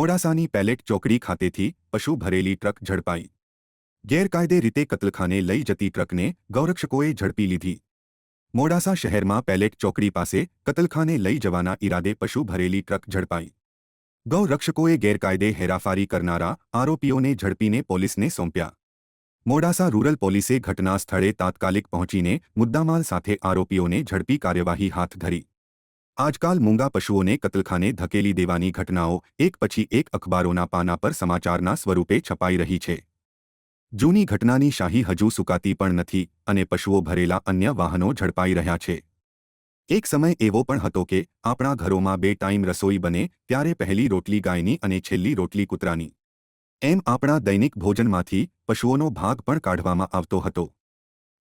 મોડાસાની palette ચોકડી ખાતેથી પશુ ભરેલી ટ્રક ઝડપાઈ ગેરકાયદે રીતે કતલખાને લઈ જતી ટ્રકને ગૌરક્ષકોએ ઝડપી લીધી મોડાસા શહેરમાં પેલેટ ચોકડી પાસે કતલખાને લઈ જવાના ઈરાદે પશુ ભરેલી ટ્રક ઝડપાઈ ગૌરક્ષકોએ ગેરકાયદે હેરાફારી કરનારા આરોપીઓને ઝડપીને પોલીસને સોંપ્યા મોડાસા રૂરલ પોલીસે ઘટના સ્થળે તાત્કાલિક પહોંચીને મુદ્દામાલ સાથે આરોપીઓને ઝડપી કાર્યવાહી હાથ ધરી આજકાલ મૂંગા પશુઓને કતલખાને, ધકેલી દેવાની ઘટનાઓ, એક પછી એક અખબારોના પાના પર સમાચારના સ્વરૂપે છપાઈ રહી છે. જૂની ઘટનાની શાહી હજુ સુકાતી પણ નથી અને પશુઓ ભરેલા અન્ય વાહનો ઝડપાઈ રહ્યા છે. એક સમય એવો પણ હતો કે આપણા ઘરોમાં બે ટાઈમ રસોઈ બને ત્યારે પહેલી રોટલી ગાયની અને છેલ્લી રોટલી કૂતરાની. એમ આપણા દૈનિક ભોજનમાંથી પશુઓનો ભાગ પણ કાઢવામાં આવતો હતો.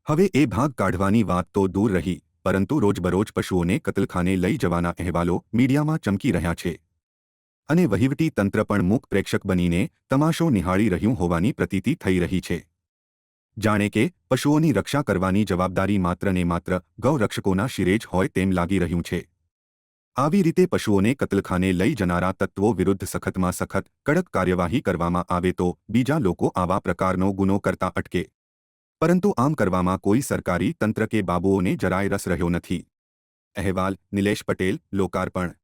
હવે એ ભાગ કાઢવાની વાત તો દૂર રહી. પરંતુ રોજબરોજ પશુઓને કતલખાને લઈ જવાના અહેવાલો મીડિયામાં ચમકી રહ્યા છે. અને વહીવટી તંત્ર પણ મૂક પ્રેક્ષક બનીને તમાશો નિહાળી રહ્યું હોવાની પ્રતીતિ થઈ રહી છે. જાણે કે પશુઓની રક્ષા કરવાની જવાબદારી માત્ર ને માત્ર ગૌરક્ષકોના શિરે જ હોય તેમ લાગી રહ્યું છે. આવી રીતે પશુઓને કતલખાને લઈ જનારા તત્વો વિરુદ્ધ સખતમાં સખત કડક કાર્યવાહી કરવામાં આવે તો બીજા લોકો આવા પ્રકારનો ગુનો કરતા અટકે. પરંતુ આમ કરવામાં કોઈ સરકારી તંત્ર કે બાબુઓને જરાય રસ રહ્યો નથી. અહેવાલ, નિલેશ પટેલ, લોકાર્પણ.